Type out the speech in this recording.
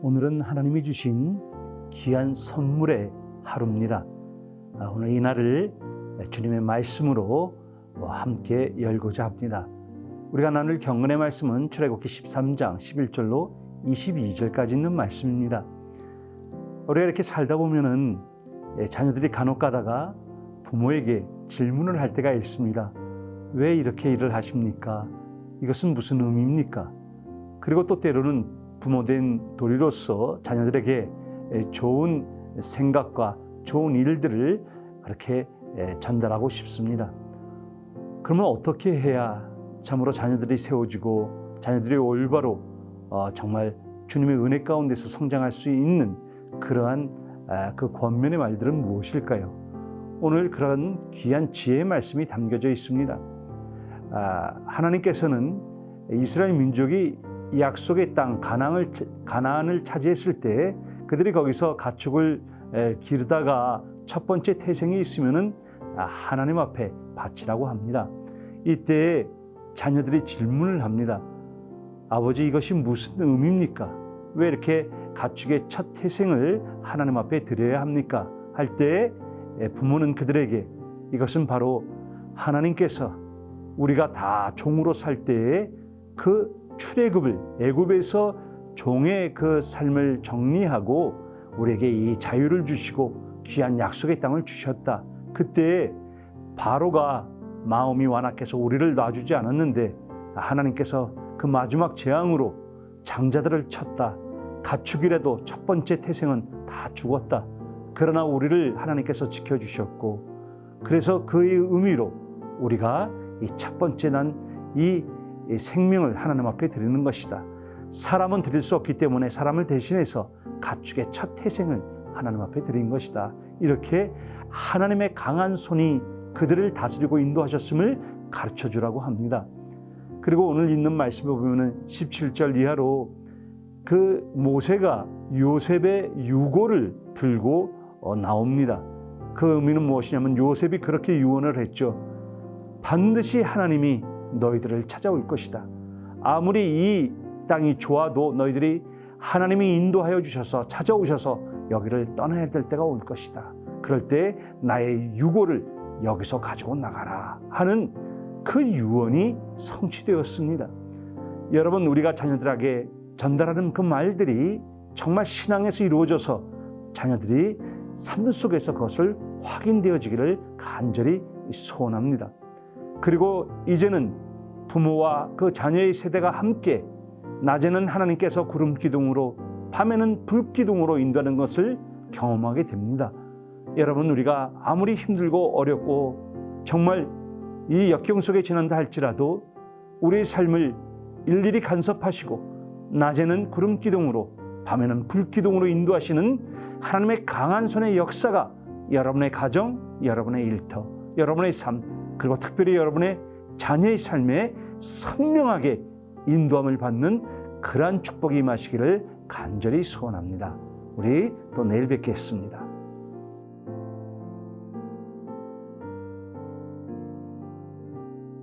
오늘은 하나님이 주신 귀한 선물의 하루입니다. 아, 오늘 이 날을 주님의 말씀으로 함께 열고자 합니다. 우리가 나눌 경건의 말씀은 출애굽기 13장 11절로 22절까지 있는 말씀입니다. 우리가 이렇게 살다 보면은 자녀들이 간혹 가다가 부모에게 질문을 할 때가 있습니다. 왜 이렇게 일을 하십니까? 이것은 무슨 의미입니까? 그리고 또 때로는 부모된 도리로서 자녀들에게 좋은 생각과 좋은 일들을 그렇게 전달하고 싶습니다. 그러면 어떻게 해야 참으로 자녀들이 세워지고 자녀들이 올바로 어, 정말 주님의 은혜 가운데서 성장할 수 있는 그러한 그 권면의 말들은 무엇일까요? 오늘 그런 귀한 지혜의 말씀이 담겨져 있습니다. 아, 하나님께서는 이스라엘 민족이 약속의 땅 가나안을, 가나안을 차지했을 때 그들이 거기서 가축을 기르다가 첫 번째 태생이 있으면은 아, 하나님 앞에 바치라고 합니다. 이때 자녀들이 질문을 합니다. 아버지 이것이 무슨 의미입니까? 왜 이렇게 가축의 첫 태생을 하나님 앞에 드려야 합니까? 할 때 부모는 그들에게 이것은 바로 하나님께서 우리가 다 종으로 살 때에 그 출애굽을 애굽에서 종의 그 삶을 정리하고 우리에게 이 자유를 주시고 귀한 약속의 땅을 주셨다. 그때 바로가 마음이 완악해서 우리를 놔주지 않았는데 하나님께서 그 마지막 재앙으로 장자들을 쳤다. 가축이라도 첫 번째 태생은 다 죽었다. 그러나 우리를 하나님께서 지켜주셨고 그래서 그의 의미로 우리가 이 첫 번째 난 이 생명을 하나님 앞에 드리는 것이다. 사람은 드릴 수 없기 때문에 사람을 대신해서 가축의 첫 태생을 하나님 앞에 드린 것이다. 이렇게 하나님의 강한 손이 그들을 다스리고 인도하셨음을 가르쳐 주라고 합니다. 그리고 오늘 있는 말씀을 보면은 17절 이하로 그 모세가 요셉의 유고를 들고 어, 나옵니다. 그 의미는 무엇이냐면 요셉이 그렇게 유언을 했죠. 반드시 하나님이 너희들을 찾아올 것이다. 아무리 이 땅이 좋아도 너희들이 하나님이 인도하여 주셔서 찾아오셔서 여기를 떠나야 될 때가 올 것이다. 그럴 때 나의 유고를 여기서 가지고 나가라 하는 그 유언이 성취되었습니다. 여러분 우리가 자녀들에게 전달하는 그 말들이 정말 신앙에서 이루어져서 자녀들이 삶 속에서 그것을 확인되어지기를 간절히 소원합니다. 그리고 이제는 부모와 그 자녀의 세대가 함께 낮에는 하나님께서 구름 기둥으로 밤에는 불 기둥으로 인도하는 것을 경험하게 됩니다. 여러분 우리가 아무리 힘들고 어렵고 정말 이 역경 속에 지난다 할지라도 우리의 삶을 일일이 간섭하시고 낮에는 구름 기둥으로 밤에는 불 기둥으로 인도하시는 하나님의 강한 손의 역사가 여러분의 가정, 여러분의 일터, 여러분의 삶, 그리고 특별히 여러분의 자녀의 삶에 선명하게 인도함을 받는 그러한 축복이 임하시기를 간절히 소원합니다. 우리 또 내일 뵙겠습니다.